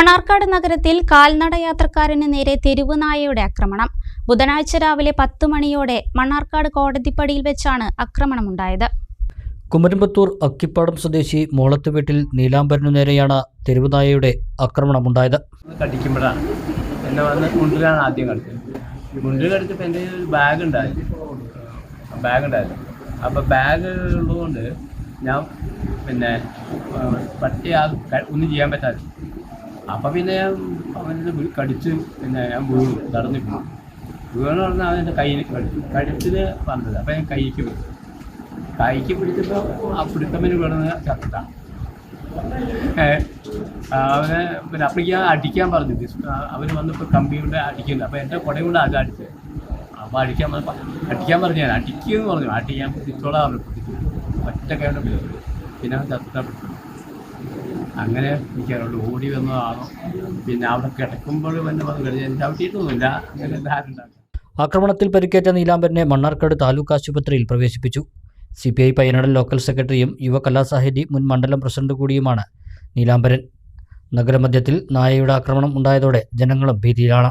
മണാർക്കാട് നഗരത്തിൽ കാൽനട യാത്രക്കാരന് നേരെ തെരുവ് നായയുടെ ആക്രമണം. ബുധനാഴ്ച രാവിലെ പത്ത് മണിയോടെ മണാർക്കാട് കോടതിപ്പടിയിൽ വെച്ചാണ് ആക്രമണമുണ്ടായത്. കുമരമ്പത്തൂർ അക്കിപ്പാടം സ്വദേശി മോളത്ത് വീട്ടിൽ നീലാംബരനു നേരെയാണ് തെരുവുനായയുടെ ആക്രമണമുണ്ടായത്. കടിക്കുമ്പോഴാണ്. എന്നെ വന്ന് മുണ്ടിലാണ് ആദ്യം കടിച്ചത്. മുണ്ടിൽ കടിച്ചപ്പോൾ എന്റെ ഒരു ബാഗ് ഉണ്ടായിരുന്നു. ബാഗ് ഉണ്ടായിരുന്നു. അപ്പോൾ ബാഗ് ഉള്ളതുകൊണ്ട് ഞാൻ പിന്നെ പട്ടി ആ ഒന്നും ചെയ്യാൻ പറ്റാതെ. അപ്പോൾ പിന്നെ അവനെ കടിച്ച് പിന്നെ ഞാൻ വീണു നടന്നിട്ടു വീണു പറഞ്ഞാൽ അവന്റെ കയ്യിൽ കടിച്ചു കഴുത്തിന് പറഞ്ഞത് അപ്പം ഞാൻ കൈക്ക് പിടിച്ചു. കൈക്ക് പിടിച്ചപ്പോൾ ആ പിടുത്തമ്മന് വീണത് ചത്ത അവനെ പിന്നെ അപ്പോഴേക്ക് ഞാൻ അടിക്കാൻ പറഞ്ഞു. അവന് വന്നപ്പോൾ കമ്പി കൊണ്ട് അടിക്കുന്നു. അപ്പോൾ എന്റെ കുടയും കൊണ്ട് അത് അടിച്ചത് അപ്പോൾ അടിക്കാൻ പറഞ്ഞപ്പോൾ അടിക്കാൻ പറഞ്ഞു ഞാൻ. അടിക്കുമെന്ന് പറഞ്ഞു. അടിക്കാൻ കുത്തിച്ചോളാം അവനെ പിടിച്ചു ഒറ്റ കൈ കൊണ്ട് പിന്നെ അവൻ ചത്തപ്പെട്ടു അങ്ങനെ എനിക്കറിയുള്ളൂ ഓടി വന്നതാണോ? പിന്നെ അവിടെ കിടക്കുമ്പോൾ വന്ന് പറഞ്ഞു കഴിഞ്ഞാൽ ചവിട്ടിയിട്ടൊന്നുമില്ല അങ്ങനെ ധാരണ ആക്രമണത്തിൽ പരിക്കേറ്റ നീലാംബരനെ മണ്ണാർക്കാട് താലൂക്ക് ആശുപത്രിയിൽ പ്രവേശിപ്പിച്ചു. C P I Payyanadan local സെക്രട്ടറിയും യുവകലാസാഹിതി മുൻ മണ്ഡലം പ്രസിഡന്റ് കൂടിയുമാണ് നീലാംബരൻ. നഗരമധ്യത്തിൽ നായയുടെ ആക്രമണം ഉണ്ടായതോടെ ജനങ്ങളും ഭീതിയിലാണ്.